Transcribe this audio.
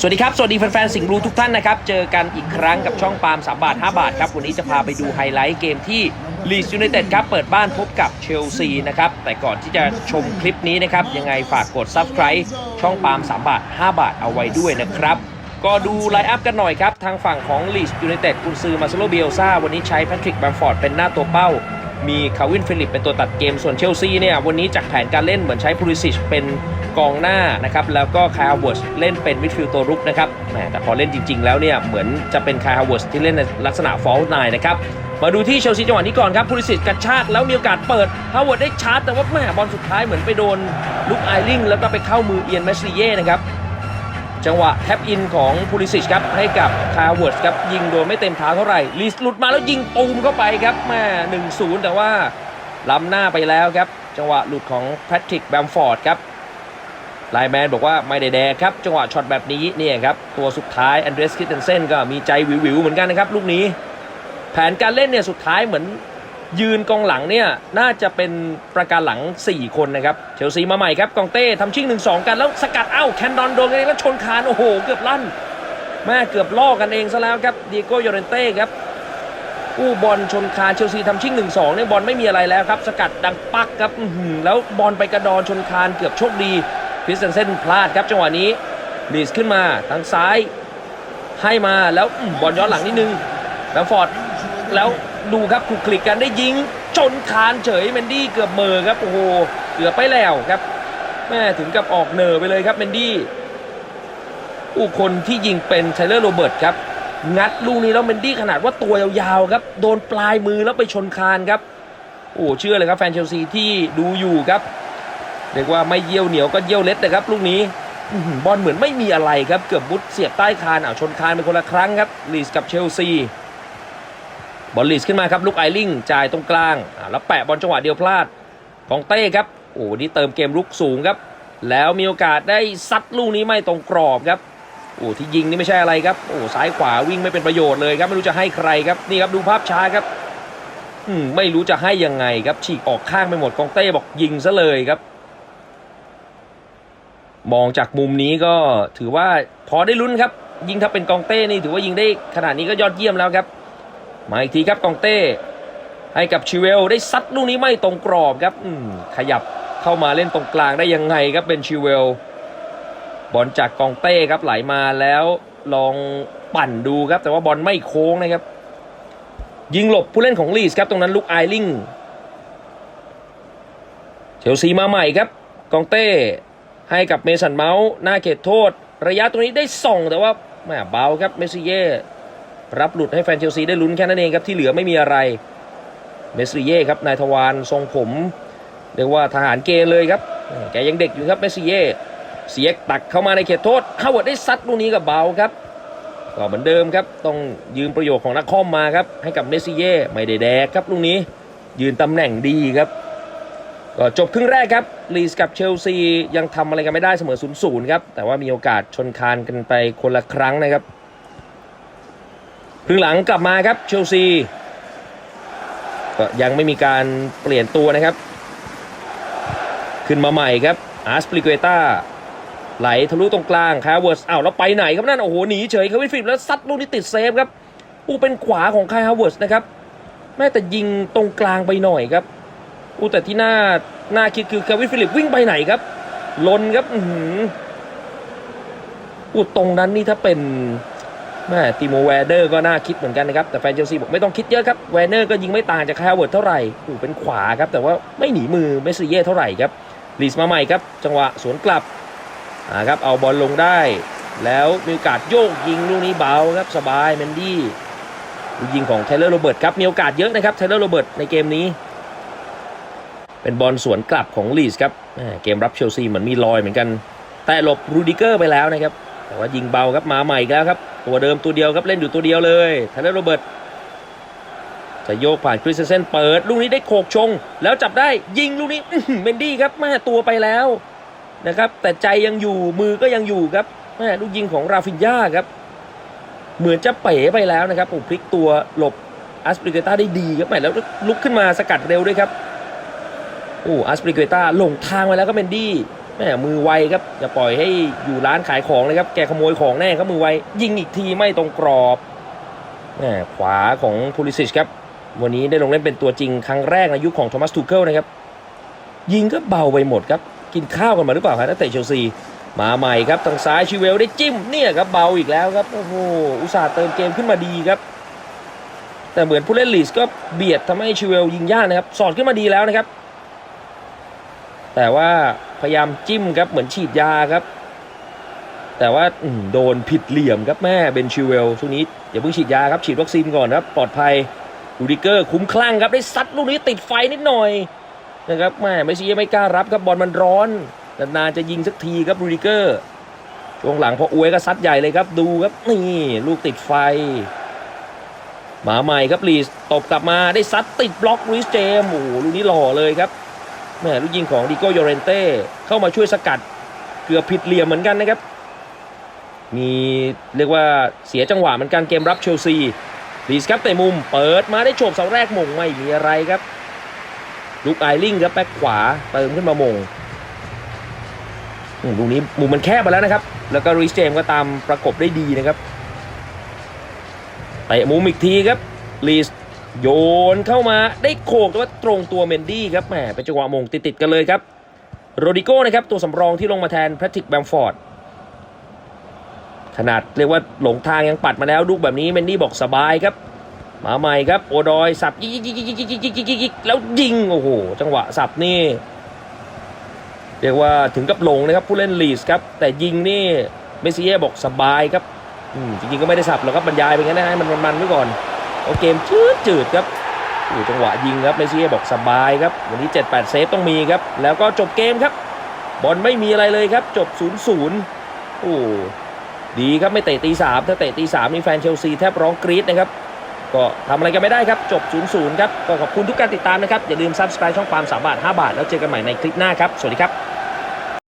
สวัสดีครับ สวัสดีแฟนๆ สิงห์บลูทุกท่านนะครับ เจอกันอีกครั้งกับช่องปาล์ม3บาท 5 บาทครับ วันนี้จะพาไปดูไฮไลท์เกมที่ลีสยูไนเต็ดครับ เปิดบ้านพบกับเชลซีนะครับ แต่ก่อนที่จะชมคลิปนี้นะครับ ยังไงฝากกด Subscribe ช่องปาล์ม3บาท 5 บาทเอาไว้ด้วยนะครับ ก็ดูไลน์อัพกันหน่อยครับ ทางฝั่งของลีสยูไนเต็ดกุนซือมาซโลเบียลซาวันนี้ใช้แพทริกแบมฟอร์ดเป็นหน้าตัวเป้า มีคาวินฟิลิปเป็นตัวตัดเกมส่วนเชลซีเนี่ยวันนี้จากแผนการเล่นเหมือนใช้พูริสิชเป็นกองหน้านะครับแล้วก็คายฮาวเวิร์สเล่นเป็นมิดฟิลด์ตัวรุกนะครับแหมแต่พอเล่นจริง ๆ แล้วเนี่ยเหมือนจะเป็นคายฮาวเวิร์สที่เล่นในลักษณะฟอลต์ไนนะครับมาดูที่เชลซีจังหวะนี้ก่อนครับพูริสิชกระชากแล้วมีโอกาสเปิดฮาวเวิร์ดได้ชาร์จแต่ว่าแหมบอลสุดท้ายเหมือนไปโดนลุกไอริงแล้วก็ไปเข้ามือเอียนแมชลีเย่นะครับ จังหวะแท็บอินของพูลิสิชครับให้กับคาร์เวิร์ดครับยิงโดยไม่เต็มเท้าเท่าไหร่ลีสหลุดมาแล้วยิงตูมเข้าไปครับแม่หนึ่งศูนย์แต่ว่าล้ำหน้าไปแล้วครับ จังหวะหลุดของแพทริกแบมฟอร์ดครับไลน์แมนบอกว่าไม่ได้แดครับ จังหวะช็อตแบบนี้เนี่ยครับ ตัวสุดท้ายอันเดรสคิตเทนเซนก็มีใจวิวๆเหมือนกันนะครับ ลูกนี้ แผนการเล่นเนี่ยสุดท้ายเหมือน ยืนกองหลังเนี่ยน่าจะเป็นประการหลัง 4 คนนะครับเชลซีมาใหม่ครับกองเต้ทำชิ่ง 1-2 กันแล้วสกัดเอ้าแคนดอนโดนกันเองแล้วชนคานโอ้โห เกือบลั่น แม่เกือบล่อกันเองซะแล้วครับดีโก้ยอเรนเต้ครับกู้บอลชนคานเชลซีทำชิ่ง 1-2เนี่ยบอลไม่มีอะไรแล้วครับ สกัดดังปักครับแล้วบอลไปกระดอนชนคานเกือบโชคดีคริสเตนเซนพลาดครับจังหวะนี้ลีสขึ้นมาทางซ้ายให้มาแล้วบอลย้อนหลังนิดนึงแบมฟอร์ดแล้ว ดูครับคลุกคลิกกันได้ยิงจนคานเฉยเมนดี้เกือบเมอครับโอ้โหเกือบไปแล้วครับแม่ถึงกับออกเหนอไปเลยครับเมนดี้ผู้คนที่ยิงเป็นไทเลอร์โรเบิร์ตครับ งัดลูกนี้แล้วเมนดี้ขนาดว่าตัวยาวๆครับ โดนปลายมือแล้วไปชนคานครับโอ้เชื่อเลยครับแฟนเชลซีที่ดูอยู่ครับเรียกว่าไม่เยี่ยวเหนียวก็เยี่ยวเล็ดนะครับลูกนี้อบอลเหมือนไม่มีอะไรครับ เกือบมุดเสียบใต้คานเอาชนคานเป็นคนละครั้งครับลีสกับเชลซี บอลลีสขึ้นมาครับลูกไอริงจ่ายตรงกลางแล้วแปะบอลจังหวะเดียวพลาดของเต้ครับโอ้นี่เติมเกมลุกสูงครับ แล้วมีโอกาสได้ซัดลูกนี้ไม่ตรงกรอบครับโอ้ที่ยิงนี่ไม่ใช่อะไรครับโอ้ซ้ายขวาวิ่งไม่เป็นประโยชน์เลยครับไม่รู้จะให้ใครครับนี่ครับดูภาพช้าครับอืมไม่รู้จะให้ยังไงครับฉีกออกข้างไปหมดกองเต้บอกยิงซะเลยครับ มองจากมุมนี้ก็ถือว่าพอได้ลุ้นครับ ยิงถ้าเป็นกองเต้นี่ถือว่ายิงได้ขนาดนี้ก็ยอดเยี่ยมแล้วครับ มาอีกทีครับกองเต้ ให้กับชิเวลได้ซัดลูกนี้ไม่ตรงกรอบครับขยับเข้ามาเล่นตรงกลางได้ยังไงครับเป็นชิเวลบอลจากกองเต้ครับไหลมาแล้วลองปั่นดูครับ แต่ว่าบอลไม่โค้งนะครับ ยิงหลบผู้เล่นของลีสครับตรงนั้นลุกไอริงเชลซีมาใหม่ครับ กองเต้ให้กับเมสันเมาส์หน้าเขตโทษ ระยะตรงนี้ได้ส่องแต่ว่าแหมเบาครับเมซี่เย่ รับหลุดให้แฟนเชลซีได้ลุ้นแค่นั้นเองครับที่เหลือไม่มีอะไรเมสซี่เย่ครับนายทวารทรงผมเรียกว่าทหารเกณฑ์เลยครับแกยังเด็กอยู่ครับเมสซี่เย่เสียตักเข้ามาในเขตโทษฮาวเวิร์ดได้ซัดลูกนี้กับเบาครับก็เหมือนเดิมครับต้องยืมประโยชน์ของนักคอมมาครับให้กับเมสซี่เย่ไม่ได้แดกครับลูกนี้ยืนตำแหน่งดีครับก็จบครึ่งแรกครับลีสกับเชลซียังทำอะไรกันไม่ได้เสมอ0ูนย์ครับแต่ว่ามีโอกาสชนคานกันไปคนละครั้งนะครับ ครึ่งหลังกลับมาครับเชลซีก็ยังไม่มีการเปลี่ยนตัวนะครับ ขึ้นมาใหม่ครับอาร์สปริเกต้าไหลทะลุตรงกลางคาเวิร์สอ้าวแล้วไปไหนครับนั่นโอ้โหหนีเฉยคาวินฟิลิปแล้วซัดลูกนี้ติดเซฟครับอูเป็นขวาของคายฮาวเวิร์สนะครับแม้แต่ยิงตรงกลางไปหน่อยครับอูแต่ที่น่าน่าคิดคือคาวินฟิลิปวิ่งไปไหนครับลนครับอือหืออูตรงนั้นนี่ถ้าเป็น แม่ติโมแวเดอร์ก็น่าคิดเหมือนกันนะครับ แต่แฟนเชลซีบอกไม่ต้องคิดเยอะครับ แวเนอร์ก็ยิงไม่ต่างจากคาร์เวิร์ดเท่าไหร่อ้เป็นขวาครับ แต่ว่าไม่หนีมือเมสซีเย่เท่าไหร่ครับลีสมาใหม่ครับ จังหวะสวนกลับอ่าครับเอาบอลลงได้ แล้วมีโอกาสโยกยิงลูกนี้เบาครับสบายเมนดี้ยิงของไทเลอร์โรเบิร์ตครับมีโอกาสเยอะนะครับไทเลอร์โรเบิร์ตในเกมนี้ เป็นบอลสวนกลับของลีสครับเกมรับเชลซีเหมือนมีรอยเหมือนกัน แต่หลบรูดิเกอร์ไปแล้วนะครับ แต่ว่ายิงเบาครับมาใหม่อีกแล้วครับ ตัวเดิมตัวเดียวครับเล่นอยู่ตัวเดียวเลยไทเลอร์โรเบิร์ตจะโยกผ่านคริสเตนเซนเปิด ลูกนี้ได้โขกชง แล้วจับได้ยิงลูกนี้เมนดี้ครับแม่ตัวไปแล้วนะครับ แต่ใจยังอยู่มือก็ยังอยู่ครับแม่ลูกยิงของราฟินยาครับ เหมือนจะเป๋ไปแล้วนะครับผมพลิกตัวหลบอัสปริเกต้าได้ดีครับแม่แล้วลุกขึ้นมาสกัดเร็วด้วยครับโอ้อัสปริเกต้าหลงทางไปแล้วก็เมนดี้ แม่มือไวครับอย่าปล่อยให้อยู่ร้านขายของเลยครับ แกขโมยของแน่ครับมือไว ยิงอีกทีไม่ตรงกรอบแม่ขวาของพูลิซิชครับ วันนี้ได้ลงเล่นเป็นตัวจริงครั้งแรกในยุคของโทมัสทูเคิลนะครับ ยิงก็เบาไปหมดครับ กินข้าวกันมาหรือเปล่าครับนักเตะเชลซีมาใหม่ครับทางซ้ายชิเวลได้จิ้มเนี่ยครับเบาอีกแล้วครับโอ้โหอุตส่าห์เติมเกมขึ้นมาดีครับ แต่เหมือนผู้เล่นลีสก็เบียดทำให้ชิเวลยิงยากนะครับ สอดขึ้นมาดีแล้วนะครับ แต่ว่า พยายามจิ้มครับเหมือนฉีดยาครับ แต่ว่าโดนผิดเหลี่ยมครับแม่เบนชิเวลช่วงนี้อย่าเพิ่งฉีดยาครับฉีดวัคซีนก่อนนะครับปลอดภัยดูดิเกอร์คุ้มคลั่งครับได้ซัดลูกนี้ติดไฟนิดหน่อยนะครับแม่ไม่ซีไม่กล้ารับครับบอลมันร้อนนานๆจะยิงสักทีครับรูดิเกอร์ช่วงหลังพออวยก็ซัดใหญ่เลยครับดูครับนี่ลูกติดไฟ หมาใหม่ครับลีสตบกลับมาได้ซัดติดบล็อกลุยสเจมโอ้โหลูกนี้หล่อเลยครับ แม่ลูกยิงของดิโก้โยเรนเต้เข้ามาช่วยสกัด เกือบผิดเหลี่ยมเหมือนกันนะครับ มีเรียกว่าเสียจังหวะเหมือนกันเกมรับเชลซีลีสครับเตะมุมเปิดมาได้โฉบเสาแรกมงไม่มีอะไรครับลูกไอริงครับแบ็คขวาเติมขึ้นมามงอืมลูกนี้มุมมันแคบไปแล้วนะครับ แล้วก็ลุยสเจมก็ตามประกบได้ดีนะครับเตะมุมอีกทีครับลีส โยนเข้ามาได้โขกแต่ว่าตรงตัวเมนดี้ครับแหมเป็นจังหวะมงติดๆกันเลยครับ โรดิโก้นะครับตัวสำรองที่ลงมาแทนแพทริกแบมฟอร์ดขนาดเรียกว่าหลงทางยังปัดมาแล้วลูกแบบนี้เมนดี้บอกสบายครับ มาใหม่ครับ โอดอยสับยิกยิกยิกยิกยิกยิกยิกยิกยิกแล้วยิงโอ้โหจังหวะสับนี่ เรียกว่าถึงกับหลงนะครับผู้เล่นลีสครับ แต่ยิงนี่เมสซี่บอกสบายครับจริงๆก็ไม่ได้สับหรอกครับบรรยายไปงั้นนะให้มันมันไว้ก่อน เอาเกมจืดจืดครับโอ้จังหวะยิงครับเมสซี่บอกสบายครับ วันนี้ 7-8 เซฟต้องมีครับ แล้วก็จบเกมครับ บอลไม่มีอะไรเลยครับ จบ 0-0 โอ้ดีครับไม่เตะตีสามถ้าเตะตีสามนี่แฟนเชลซีแทบร้องกรี๊ดนะครับ ก็ทำอะไรกันไม่ได้ครับ จบ 0-0 ครับ ก็ขอบคุณทุกการติดตามนะครับ อย่าลืม subscribe ช่องปาล์มบาท 5 บาท แล้วเจอกันใหม่ในคลิปหน้าครับ สวัสดีครับ